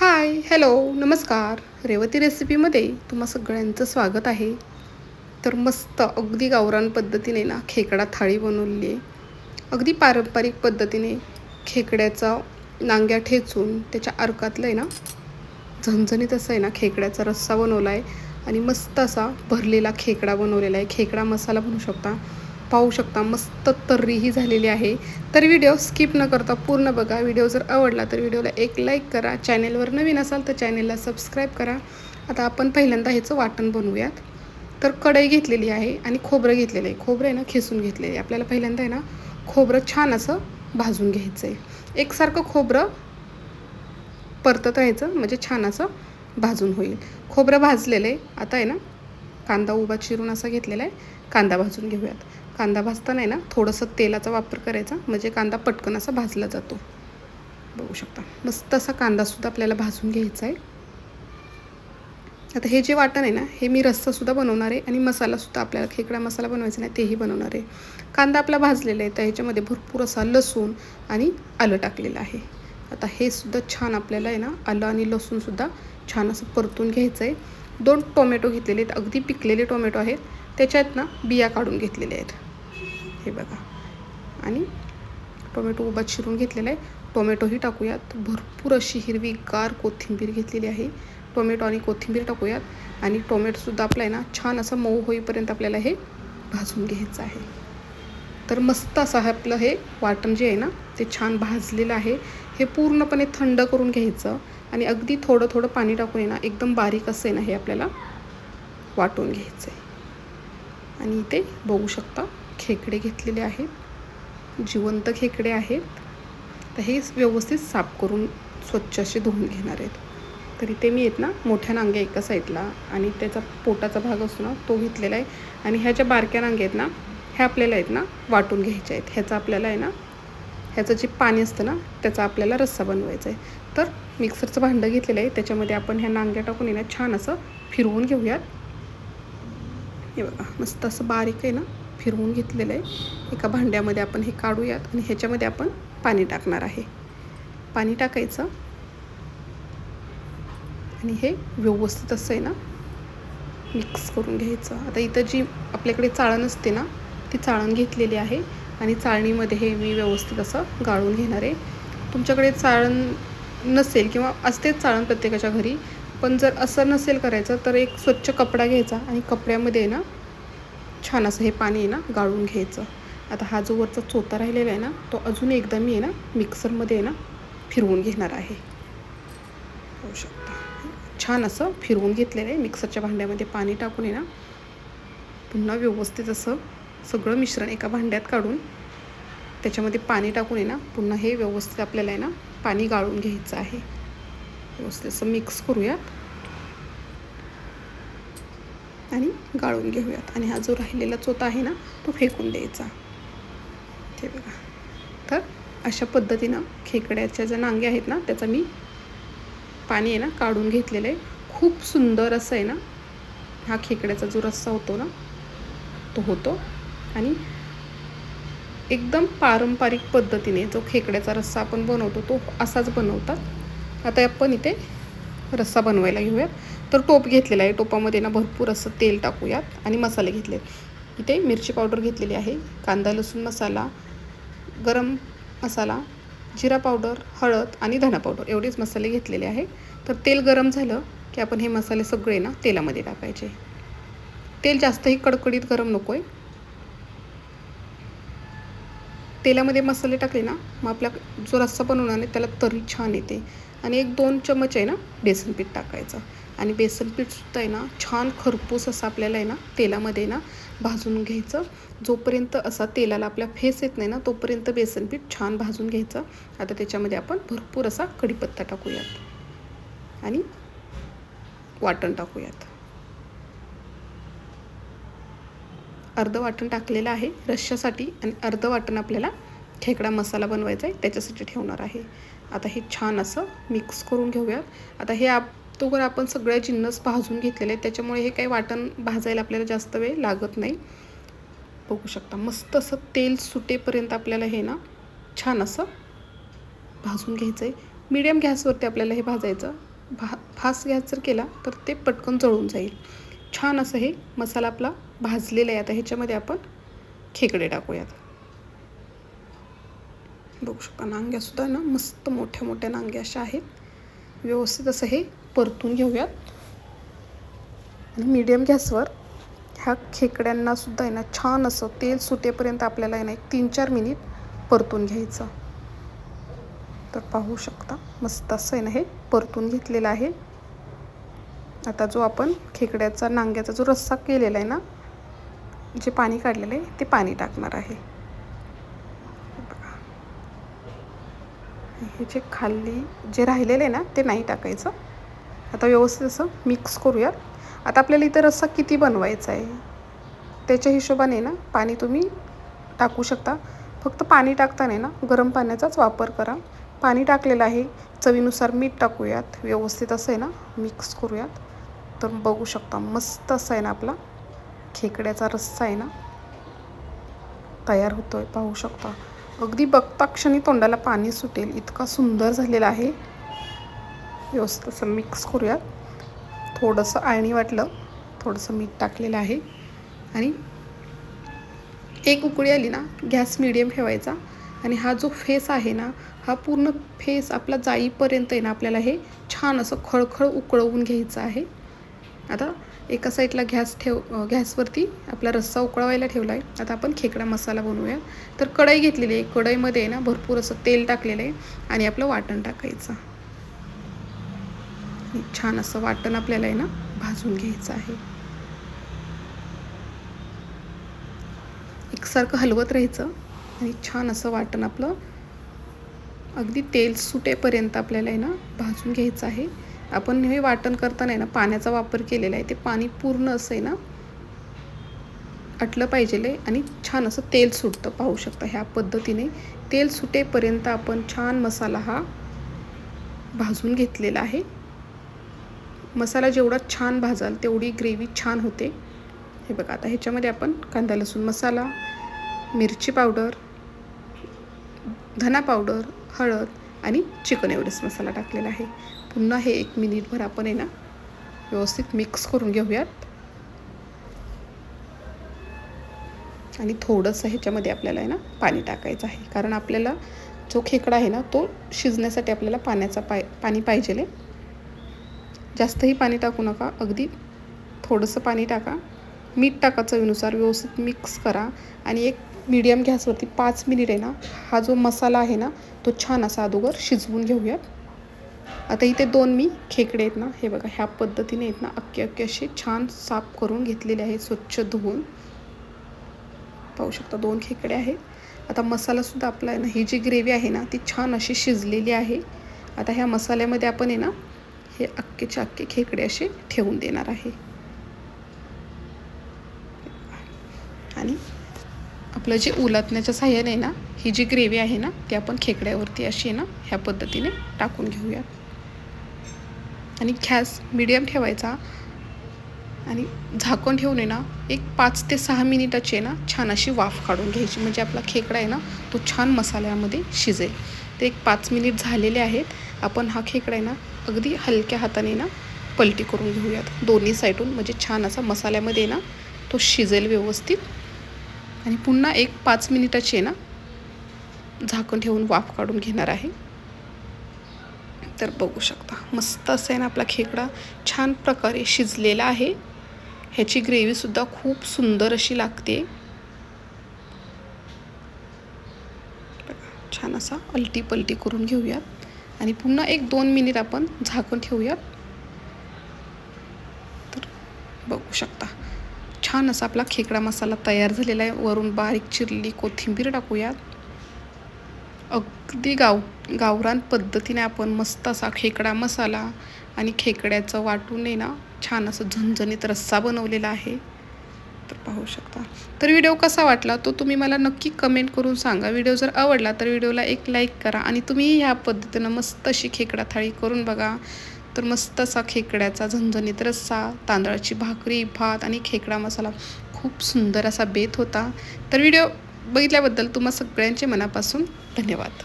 Hi hello नमस्कार. रेवती रेसिपीमध्ये तुम्हा सगळ्यांचं स्वागत आहे. तर मस्त अगदी गावरान पद्धतीने ना खेकडा थाळी बनवलेली आहे. अगदी पारंपरिक पद्धतीने खेकड्याचा नांग्या ठेचून त्याच्या अर्कातलं आहे ना झणझणीत असं आहे ना खेकड्याचा रस्सा बनवला आहे आणि मस्त असा भरलेला खेकडा बनवलेला आहे. खेकडा मसाला बनवू शकता. पाहू शकता मस्त तर्रीही झालेली आहे. तर व्हिडिओ स्किप न करता पूर्ण बघा. व्हिडिओ जर आवडला तर व्हिडिओला एक लाईक करा. चॅनेलवर नवीन असाल तर चॅनेलला सबस्क्राईब करा. आता आपण पहिल्यांदा ह्याचं वाटण बनवूयात. तर कढई घेतलेली आहे आणि खोबरं घेतलेलं आहे. खोबरं आहे ना खेसून घेतलेलं आहे. आपल्याला पहिल्यांदा आहे ना खोबरं छान असं भाजून घ्यायचं आहे एकसारखं खोबरं परतत राहायचं म्हणजे छान असं भाजून होईल. खोबरं भाजलेलं आहे. आता आहे ना कांदा उभा चिरून असा घेतलेला आहे. कांदा भाजून घेऊयात. कांदा भाजताना आहे ना थोडंसं तेलाचा वापर करायचा म्हणजे कांदा पटकन असा भाजला जातो. बघू शकता. मस्त असा कांदासुद्धा आपल्याला भाजून घ्यायचा आहे. आता हे जे वाटण आहे ना हे मी रस्सासुद्धा बनवणार आहे आणि मसालासुद्धा आपल्याला खेकडा मसाला बनवायचा नाही तेही बनवणार आहे. कांदा आपला भाजलेला आहे तर ह्याच्यामध्ये भरपूर असा लसूण आणि आलं टाकलेलं आहे. आता हे सुद्धा छान आपल्याला आहे ना आलं आणि लसूणसुद्धा छान असं परतून घ्यायचं आहे. दोन टोमॅटो घेतलेले आहेत अगदी पिकलेले टोमॅटो आहेत. त्याच्यात ना बिया काढून घेतलेल्या आहेत. हे बघा. आणि टोमॅटो उभा चिरून घेतलेला आहे. टोमॅटोही टाकूयात. भरपूर अशी हिरवी गार कोथिंबीर घेतलेली आहे. टोमॅटो आणि कोथिंबीर टाकूयात. आणि टोमॅटोसुद्धा आपला आहे ना छान असं मऊ होईपर्यंत आपल्याला हे भाजून घ्यायचं आहे. तर मस्त असं आपलं हे वाटण जे आहे ना ते छान भाजलेलं आहे. हे पूर्णपणे थंड करून घ्यायचं. आणि अगदी थोडं थोडं पाणी टाकून ना एकदम बारीक असं आहे ना हे आपल्याला वाटून घ्यायचं आहे. आणि इथे बघू शकता. खेकडे घेतलेले आहेत. जिवंत खेकडे आहेत. तर हे व्यवस्थित साफ करून स्वच्छ असे धुवून घेणार आहेत. तरी ते मी आहेत ना मोठ्या नांग्या एका साईडला आणि त्याचा पोटाचा भाग असतो ना तो घेतलेला आहे. आणि ह्या ज्या बारक्या नांग्या आहेत ना ह्या आपल्याला आहेत ना वाटून घ्यायच्या आहेत. ह्याचा आपल्याला आहे ना ह्याचं जे पाणी असतं ना त्याचा आपल्याला रस्सा बनवायचा आहे. तर मिक्सरचं भांडं घेतलेलं आहे. त्याच्यामध्ये आपण ह्या नांग्या टाकून येणार छान असं फिरवून घेऊयात. हे बघा मस्त असं बारीक आहे ना फिरवून घेतलेलं आहे. एका भांड्यामध्ये आपण हे काढूयात आणि ह्याच्यामध्ये आपण पाणी टाकणार आहे. पाणी टाकायचं. आणि हे व्यवस्थित असं आहे ना मिक्स करून घ्यायचं. आता इथं जी आपल्याकडे चाळण असते ना ती चाळण घेतलेली आहे. आणि चाळणीमध्ये हे मी व्यवस्थित असं गाळून घेणार आहे. तुमच्याकडे चाळण नसेल किंवा असतेच चाळण प्रत्येकाच्या घरी पण जर असं नसेल करायचं तर एक स्वच्छ कपडा घ्यायचा. आणि कपड्यामध्ये ना छान असं हे पाणी आहे ना गाळून घ्यायचं. आता हा जो वरचा चोता राहिलेला आहे ना तो अजून एकदा मी आहे ना मिक्सरमध्ये आहे ना फिरवून घेणार आहे. होऊ शकता. छान असं फिरवून घेतलेलं आहे मिक्सरच्या भांड्यामध्ये पाणी टाकून आहे ना पुन्हा व्यवस्थित असं सगळं मिश्रण एका भांड्यात काढून त्याच्यामध्ये पाणी टाकून आहे ना पुन्हा हे व्यवस्थित आपल्याला आहे ना पाणी गाळून घ्यायचं आहे. व्यवस्थित असं मिक्स करूयात. आणि गाळून घेऊयात. आणि हा जो राहिलेला चोता आहे ना तो फेकून द्यायचा. ते बघा. तर अशा पद्धतीनं खेकड्याच्या ज्या नांगे आहेत ना त्याचा मी पाणी आहे ना काढून घेतलेलं आहे. खूप सुंदर असं आहे ना हा खेकड्याचा जो रस्सा होतो ना तो होतो. आणि एकदम पारंपरिक पद्धतीने जो खेकड्याचा रस्सा आपण बनवतो तो असाच बनवतात. आता आपण इथे रस्सा बनवायला घेऊयात. तर टोप घेतलेला आहे. टोपामध्ये ना भरपूर असं तेल टाकूयात आणि मसाले घेतले. इथे मिरची पावडर घेतलेली आहे. कांदा लसूण मसाला गरम मसाला जिरा पावडर हळद आणि धना पावडर एवढेच मसाले घेतलेले आहे. तर तेल गरम झालं की आपण हे मसाले सगळे ना तेलामध्ये टाकायचे. तेल जास्तही कडकडीत गरम नको आहे तेलामध्ये मसाले टाकले ना मग आपला जो रस्सा बनवणार नाही त्याला तरी छान येते. आणि एक दोन चमच आहे ना बेसन पीठ टाकायचं. आणि बेसन पीठसुद्धा आहे ना छान खरपूस असं आपल्याला आहे ना तेलामध्ये ना भाजून घ्यायचं. जोपर्यंत असा तेलाला आपल्या फेस येत नाही ना तोपर्यंत बेसन पीठ छान भाजून घ्यायचं. आता त्याच्यामध्ये आपण भरपूर असा कढीपत्ता टाकूयात. आणि वाटण टाकूयात. अर्धं वाटण टाकलेलं आहे रश्श्यासाठी आणि अर्धं वाटण आपल्याला खेकडा मसाला बनवायचा आहे त्याच्यासाठी ठेवणार आहे. आता हे छान असं मिक्स करून घेऊयात. आता हे आप तोवर आपण सगळ्या जिन्नस भाजून घेतलेले आहेत. त्याच्यामुळे हे काही वाटण भाजायला आपल्याला जास्त वेळ लागत नाही. बघू शकता मस्त असं तेल सुटेपर्यंत आपल्याला हे ना छान असं भाजून घ्यायचं आहे मीडियम गॅसवरती आपल्याला हे भाजायचं. भा फास्ट गॅस जर केला तर ते पटकन जळून जाईल. छान असं हे मसाला आपला भाजलेला आहे. आता ह्याच्यामध्ये आपण खेकडे टाकूयात. बघू शकता नांग्यासुद्धा ना मस्त मोठ्या मोठ्या नांग्या अशा आहेत. व्यवस्थित असं हे परतून घेऊयात. आणि मीडियम गॅसवर ह्या खेकड्यांनासुद्धा आहे ना छान असं तेल सुटेपर्यंत आपल्याला आहे ना एक तीन चार मिनिट परतून घ्यायचं. तर पाहू शकता मस्त असं आहे ना हे परतून घेतलेलं आहे. आता जो आपण खेकड्याचा नांग्याचा जो रस्सा केलेला आहे ना जे पाणी काढलेलं आहे ते पाणी टाकणार आहे. हे जे खाल्ली जे राहिलेलं आहे ना ते नाही टाकायचं. आता व्यवस्थित असं मिक्स करूयात. आता आपल्याला इथं रस्सा किती बनवायचा आहे? त्याच्या हिशोबाने ना पाणी तुम्ही टाकू शकता. फक्त पाणी टाकताना ना गरम पाण्याचाच वापर करा. पाणी टाकलेलं आहे चवीनुसार मीठ टाकूयात. व्यवस्थित असं आहे ना मिक्स करूयात. तर बघू शकता मस्त असं आहे ना आपला खेकड्याचा रस्सा आहे ना. तयार होतो आहे पाहू शकता. अगदी बघता क्षणी तोंडाला पाणी सुटेल. इतका सुंदर झालेला आहे. व्यवस्थित असं मिक्स करूयात थोडंसं आळणी वाटलं थोडंसं मीठ टाकलेलं आहे. आणि एक उकळी आली ना गॅस मिडियम ठेवायचा. आणि हा जो फेस आहे ना हा पूर्ण फेस आपला जाईपर्यंत आहे ना आपल्याला हे छान असं खळखळ उकळवून घ्यायचं आहे. आता एका साईडला गॅस ठेव गॅसवरती आपला रस्सा उकळवायला ठेवला आहे आता आपण खेकडा मसाला बनवूया. तर कढई घेतलेली आहे. कढईमध्ये ना भरपूर असं तेल टाकलेलं आहे. आणि आपलं वाटण टाकायचं. छान असं वाटण आपल्याला आहे ना भाजून घ्यायचं आहे. एकसारखं हलवत राहायचं आणि छान असं वाटण आपलं अगदी तेल सुटेपर्यंत आपल्याला आहे ना भाजून घ्यायचं आहे. आपण हे वाटण करताना आहे ना पाण्याचा वापर केलेला आहे. ते पाणी पूर्ण असं आहे ना आटलं पाहिजे आणि छान असं तेल सुटतं. पाहू शकता ह्या पद्धतीने तेल सुटेपर्यंत आपण छान मसाला हा भाजून घेतलेला आहे. मसाला जेवढा छान भाजाल तेवढी ग्रेव्ही छान होते. हे बघा आता ह्याच्यामध्ये आपण कांदा लसूण मसाला मिरची पावडर धना पावडर हळद आणि चिकन एवढेच मसाला टाकलेला आहे. पुन्हा हे एक मिनिटभर आपण आहे ना व्यवस्थित मिक्स करून घेऊयात. आणि थोडंसं ह्याच्यामध्ये आपल्याला आहे ना पाणी टाकायचं आहे. कारण आपल्याला जो खेकडा आहे ना तो शिजण्यासाठी आपल्याला पाण्याचा पाय पाणी पाहिजे जास्तही पाणी टाकू नका. अगदी थोडंसं पाणी टाका. मीठ टाका चवीनुसार. व्यवस्थित मिक्स करा. आणि एक मीडियम गॅसवरती पाच मिनिट आहे ना हा जो मसाला आहे ना तो छान असा अगोदर शिजवून घेऊयात. आता इथे दोन मी खेकडे आहेत ना हे बघा ह्या पद्धतीने आहेत ना अक्के अक्के असे छान साफ करून घेतलेले आहे स्वच्छ धुवून. पाहू शकता दोन खेकडे आहेत. आता मसालासुद्धा आपला आहे ना ही जी ग्रेव्ही आहे ना ती छान अशी शिजलेली आहे. आता ह्या मसाल्यामध्ये आपण आहे ना हे अख्खेचे अख्खे खेकडे असे ठेवून देणार आहे. आणि आपलं जे उलटण्याच्या साह्याने ना ही जी ग्रेव्ही आहे ना ती आपण खेकड्यावरती अशी ना ह्या पद्धतीने टाकून घेऊया. आणि गॅस मिडियम ठेवायचा. आणि झाकण ठेवून आहे ना एक पाच ते सहा मिनिटाची आहे ना छान अशी वाफ काढून घ्यायची. म्हणजे आपला खेकडा आहे ना तो छान मसाल्यामध्ये शिजेल. ते एक पाच मिनिट झालेले आहेत. आपण हा खेकडा आहे ना अगदी हलक्या हाताने ना पलटी करून घेऊयात. दोन्ही साईडून म्हणजे छान असा मसाल्यामध्ये ना तो शिजेल व्यवस्थित. आणि पुन्हा एक पाच मिनिटाची आहे ना झाकण ठेवून वाफ काढून घेणार आहे. तर बघू शकता मस्त असं आहे ना आपला खेकडा. छान प्रकारे शिजलेला आहे. ह्याची ग्रेव्हीसुद्धा खूप सुंदर अशी लागते. छान असा अलटी पलटी करून घेऊयात. आणि पुन्हा एक दोन मिनिट आपण झाकण ठेवूयात. तर बघू शकता छान असा आपला खेकडा मसाला तयार झालेला आहे. वरून बारीक चिरली कोथिंबीर टाकूयात. अगदी गाव गावरान पद्धतीने आपण मस्त असा खेकडा मसाला आणि खेकड्याचं वाटून आहे ना छान असं झणझणीत रस्सा बनवलेला आहे. तर पाहू शकता. तर व्हिडिओ कसा वाटला तो तुम्ही मला नक्की कमेंट करून सांगा. व्हिडिओ जर आवडला तर व्हिडिओला एक लाईक करा आणि तुम्ही ह्या पद्धतीनं मस्त अशी खेकडा थाळी करून बघा. तर मस्त असा खेकड्याचा झणझणीत रस्सा तांदळाची भाकरी भात आणि खेकडा मसाला खूप सुंदर असा बेत होता. तर व्हिडिओ बघितल्याबद्दल तुम्हा सगळ्यांचे मनापासून धन्यवाद.